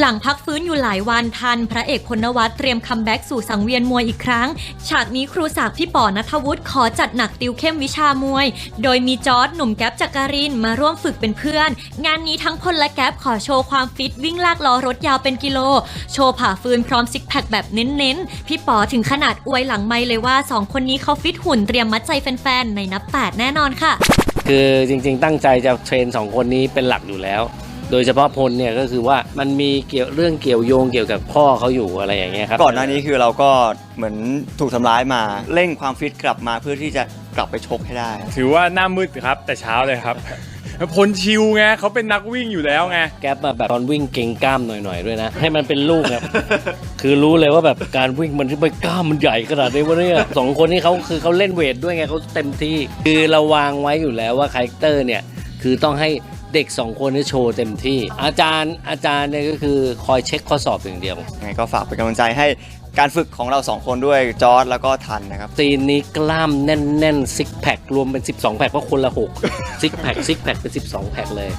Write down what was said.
หลังพักฟื้นอยู่หลายวันทัน พระเอกพลนวัตเตรียมคัมแบ็กสู่สังเวียนมวยอีกครั้ง ฉากนี้ครูศักดิ์พี่ป๋อนัทวุฒิขอจัดหนักติวเข้มวิชามวย โดยมีจอร์ดหนุ่มแก๊ปจักรินมาร่วมฝึกเป็นเพื่อน งานนี้ทั้งพลและแก๊ปขอโชว์ความฟิตวิ่งลากล้อรถยาวเป็นกิโล โชว์ผ่าฟืนพร้อมซิกแพคแบบเน้นๆ พี่ป๋อถึงขนาดอวยหลังไมเลยว่าสองคนนี้เขาฟิตหุ่นเตรียมมัดใจแฟนๆในนับแปดแน่นอนค่ะ คือจริงๆ ตั้งใจจะเทรนสองคนนี้เป็นหลักอยู่แล้ว โดยเฉพาะพลเนี่ยก็คือว่ามันมีเกี่ยวเรื่องเกี่ยวโยงเกี่ยวกับพ่อเขาอยู่อะไรอย่างเงี้ยครับก่อนหน้านี้คือเราก็เหมือนถูกทำร้ายมาเร่งความฟิตกลับมาเพื่อที่จะกลับไปชกให้ได้ ถือว่าหน้ามืดครับแต่เช้าเลยครับ พลชิวไงเขาเป็นนักวิ่งอยู่แล้วไงแก๊ปมาแบบตอนวิ่งเก่งกล้ามหน่อยๆด้วยนะ ให้มันเป็นลูกครับ คือรู้เลยว่าแบบการวิ่งมันที่ไปกล้ามมันใหญ่ขนาดนี้วะเนี่ยสองคนนี้เขาคือเขาเล่นเวทด้วยไงเขาเต็มที่ คือเราวางไว้อยู่แล้วว่าคาแรคเตอร์เนี่ยคือต้องให้ เด็กสองคนนี้โชว์เต็มที่ อาจารย์อาจารย์เนี่ยก็คือคอยเช็คข้อสอบอย่างเดียว ยังไงก็ฝากเป็นกำลังใจให้การฝึกของเราสองคนด้วยจอร์ดแล้วก็ทันนะครับ ซีนนี้กล้ามแน่นๆซิกแพครวมเป็น 12 แพคเพราะคนละ6ซิกแพคซิกแพคเป็น 12 แพคเลย